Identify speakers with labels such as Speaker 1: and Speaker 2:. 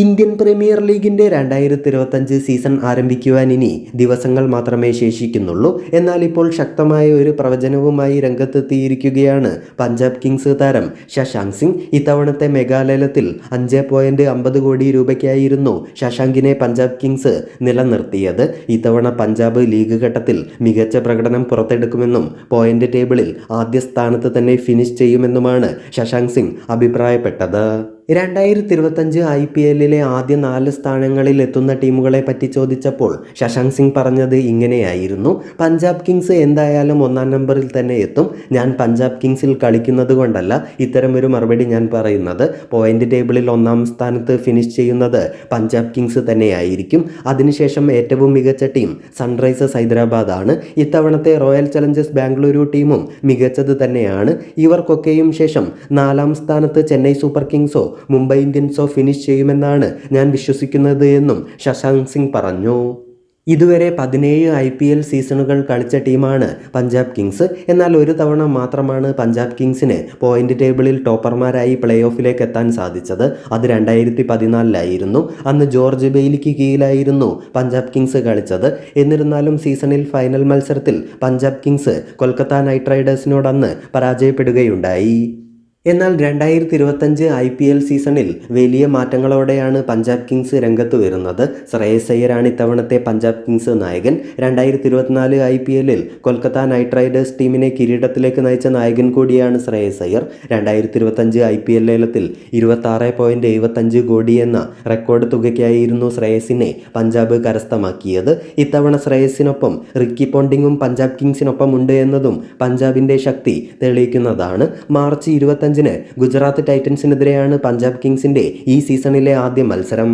Speaker 1: Indian premier ലീഗിന്റെ രണ്ടായിരത്തി ഇരുപത്തഞ്ച് സീസൺ ആരംഭിക്കുവാൻ ഇനി ദിവസങ്ങൾ മാത്രമേ ശേഷിക്കുന്നുള്ളൂ. എന്നാൽ ഇപ്പോൾ ശക്തമായ ഒരു പ്രവചനവുമായി രംഗത്തെത്തിയിരിക്കുകയാണ് പഞ്ചാബ് കിങ്സ് താരം ശശാങ്ക് സിംഗ്. ഇത്തവണത്തെ മെഗാലയലത്തിൽ അഞ്ച് പോയിന്റ് അമ്പത് കോടി രൂപയ്ക്കായിരുന്നു ശശാങ്കിനെ പഞ്ചാബ് കിങ്സ് നിലനിർത്തിയത്. ഇത്തവണ പഞ്ചാബ് ലീഗ് ഘട്ടത്തിൽ മികച്ച പ്രകടനം പുറത്തെടുക്കുമെന്നും പോയിന്റ് ടേബിളിൽ ആദ്യ സ്ഥാനത്ത് തന്നെ ഫിനിഷ് ചെയ്യുമെന്നുമാണ് ശശാങ്ക് സിംഗ് അഭിപ്രായപ്പെട്ടത്. രണ്ടായിരത്തി ഇരുപത്തഞ്ച് ഐ പി എല്ലിലെ ആദ്യ നാല് സ്ഥാനങ്ങളിൽ എത്തുന്ന ടീമുകളെ പറ്റി ചോദിച്ചപ്പോൾ ശശാങ്ക് സിംഗ് പറഞ്ഞത് ഇങ്ങനെയായിരുന്നു. പഞ്ചാബ് കിങ്സ് എന്തായാലും ഒന്നാം നമ്പറിൽ തന്നെ എത്തും. ഞാൻ പഞ്ചാബ് കിങ്സിൽ കളിക്കുന്നത് കൊണ്ടല്ല ഇത്തരമൊരു മറുപടി ഞാൻ പറയുന്നത്. പോയിന്റ് ടേബിളിൽ ഒന്നാം സ്ഥാനത്ത് ഫിനിഷ് ചെയ്യുന്നത് പഞ്ചാബ് കിങ്സ് തന്നെയായിരിക്കും. അതിനുശേഷം ഏറ്റവും മികച്ച ടീം സൺറൈസേഴ്സ് ഹൈദരാബാദ് ആണ് ഇത്തവണത്തെ റോയൽ ചലഞ്ചേഴ്സ് ബാംഗ്ലൂരു ടീമും മികച്ചത് തന്നെയാണ്. ഇവർക്കൊക്കെയും ശേഷം നാലാം സ്ഥാനത്ത് ചെന്നൈ സൂപ്പർ കിങ്സോ മുംബൈ ഇന്ത്യൻസോ ഫിനിഷ് ചെയ്യുമെന്നാണ് ഞാൻ വിശ്വസിക്കുന്നത് എന്നും ശശാങ്ക് സിംഗ് പറഞ്ഞു. ഇതുവരെ പതിനേഴ് ഐ പി എൽ സീസണുകൾ കളിച്ച ടീമാണ് പഞ്ചാബ് കിങ്സ്. എന്നാൽ ഒരു തവണ മാത്രമാണ് പഞ്ചാബ് കിങ്സിന് പോയിന്റ് ടേബിളിൽ ടോപ്പർമാരായി പ്ലേ ഓഫിലേക്ക് എത്താൻ സാധിച്ചത്. അത് രണ്ടായിരത്തി പതിനാലിലായിരുന്നു അന്ന് ജോർജ് ബെയിലിക്ക് കീഴിലായിരുന്നു പഞ്ചാബ് കിങ്സ് കളിച്ചത്. എന്നിരുന്നാലും സീസണിൽ ഫൈനൽ മത്സരത്തിൽ പഞ്ചാബ് കിങ്സ് കൊൽക്കത്ത നൈറ്റ് റൈഡേഴ്സിനോടന്ന് പരാജയപ്പെടുകയുണ്ടായി. എന്നാൽ രണ്ടായിരത്തി ഇരുപത്തഞ്ച് ഐ പി എൽ സീസണിൽ വലിയ മാറ്റങ്ങളോടെയാണ് പഞ്ചാബ് കിങ്സ് രംഗത്ത് വരുന്നത്. ശ്രേയസ് അയ്യരാണ് ഇത്തവണത്തെ പഞ്ചാബ് കിങ്സ് നായകൻ. രണ്ടായിരത്തി ഇരുപത്തിനാല് ഐ പി എല്ലിൽ കൊൽക്കത്ത നൈറ്റ് റൈഡേഴ്സ് ടീമിനെ കിരീടത്തിലേക്ക് നയിച്ച നായകൻ കൂടിയാണ് ശ്രേയസ് അയ്യർ. രണ്ടായിരത്തി ഇരുപത്തഞ്ച് ഐ പി എൽ ലേലത്തിൽ ഇരുപത്താറ് പോയിന്റ് എഴുപത്തഞ്ച് കോടി എന്ന റെക്കോർഡ് തുകയ്ക്കായിരുന്നു ശ്രേയസിനെ പഞ്ചാബ് കരസ്ഥമാക്കിയത്. ഇത്തവണ ശ്രേയസിനൊപ്പം റിക്കി പോണ്ടിങ്ങും പഞ്ചാബ് കിങ്സിനൊപ്പം ഉണ്ട് എന്നതും പഞ്ചാബിന്റെ ശക്തി തെളിയിക്കുന്നതാണ്. മാർച്ച് ഇരുപത്തഞ്ചിന് ഗുജറാത്ത് ടൈറ്റൻസിനെതിരെയാണ് പഞ്ചാബ് കിങ്സിന്റെ ഈ സീസണിലെ ആദ്യ മത്സരം.